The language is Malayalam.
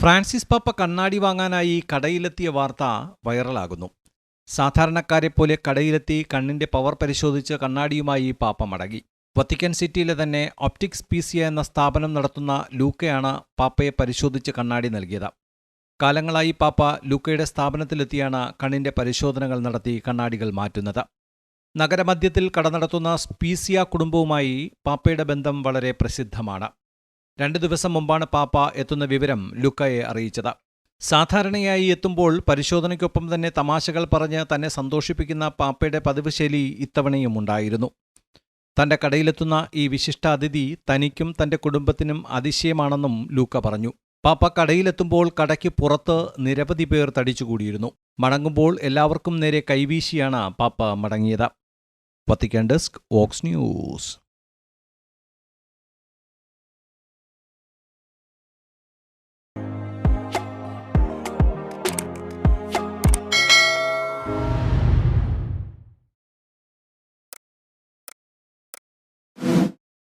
ഫ്രാൻസിസ് പാപ്പ കണ്ണാടി വാങ്ങാനായി കടയിലെത്തിയ വാർത്ത വൈറലാകുന്നു. സാധാരണക്കാരെ പോലെ കടയിലെത്തി കണ്ണിന്റെ പവർ പരിശോധിച്ച് കണ്ണാടിയുമായി പാപ്പ മടങ്ങി. വത്തിക്കൻ സിറ്റിയിലെ തന്നെ ഒപ്റ്റിക്സ് പീസിയ എന്ന സ്ഥാപനം നടത്തുന്ന ലൂക്കയാണ് പാപ്പയെ പരിശോധിച്ച് കണ്ണാടി നൽകിയത്. കാലങ്ങളായി പാപ്പ ലൂക്കയുടെ സ്ഥാപനത്തിലെത്തിയാണ് കണ്ണിന്റെ പരിശോധനകൾ നടത്തി കണ്ണാടികൾ മാറ്റുന്നത്. നഗരമധ്യത്തിൽ കട നടത്തുന്ന സ്പീസിയ കുടുംബവുമായി പാപ്പയുടെ ബന്ധം വളരെ പ്രസിദ്ധമാണ്. രണ്ടു ദിവസം മുമ്പാണ് പാപ്പ എത്തുന്ന വിവരം ലുക്കയെ അറിയിച്ചത്. സാധാരണയായി എത്തുമ്പോൾ പരിശോധനയ്ക്കൊപ്പം തന്നെ തമാശകൾ പറഞ്ഞ് തന്നെ സന്തോഷിപ്പിക്കുന്ന പാപ്പയുടെ പതിവ് ശൈലി ഇത്തവണയും ഉണ്ടായിരുന്നു. തന്റെ കടയിലെത്തുന്ന ഈ വിശിഷ്ട അതിഥി തനിക്കും തന്റെ കുടുംബത്തിനും അതിശയമാണെന്നും ലൂക്ക പറഞ്ഞു. പാപ്പ കടയിലെത്തുമ്പോൾ കടയ്ക്ക് പുറത്ത് നിരവധി പേർ തടിച്ചുകൂടിയിരുന്നു. മടങ്ങുമ്പോൾ എല്ലാവർക്കും നേരെ കൈവീശിയാണ് പാപ്പ മടങ്ങിയത്. വത്തിക്കാൻ ഡെസ്ക് ഓക്സ് ന്യൂസ്.